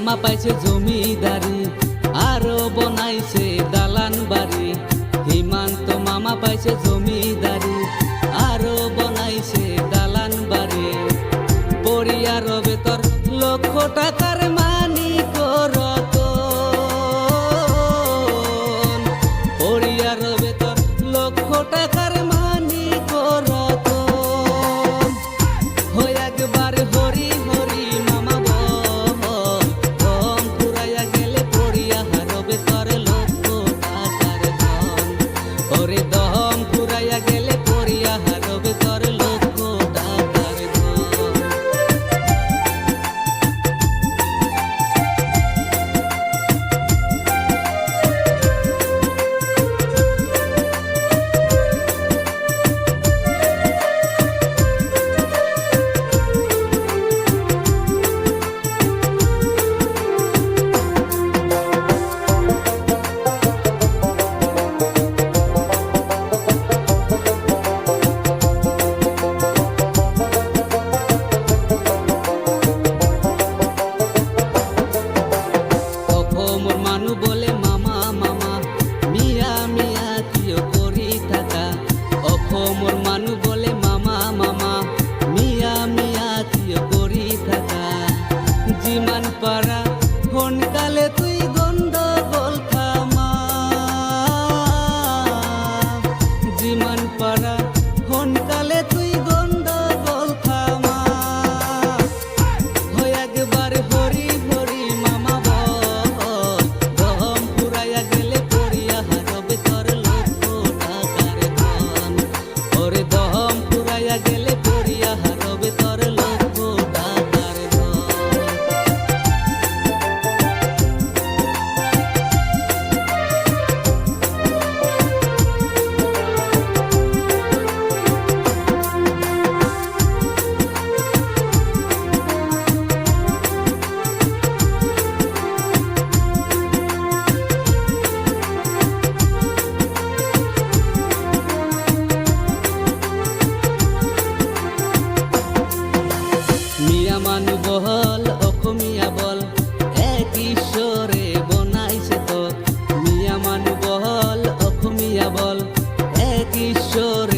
মামা পাইছে জমিদারি, আরও বনাইছে দালান বাড়ি। হিমান্ত মামা পাইছে জমিদারি, আরও বনাইছে দালান বাড়ি। পরিয়ার বেতর লক্ষ টাকার মানি করত পড়িয়া di man para ঈশ্বর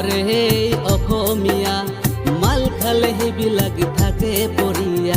করে অখমিয়া মাল খালে হিবি থাকে পড়িয়া।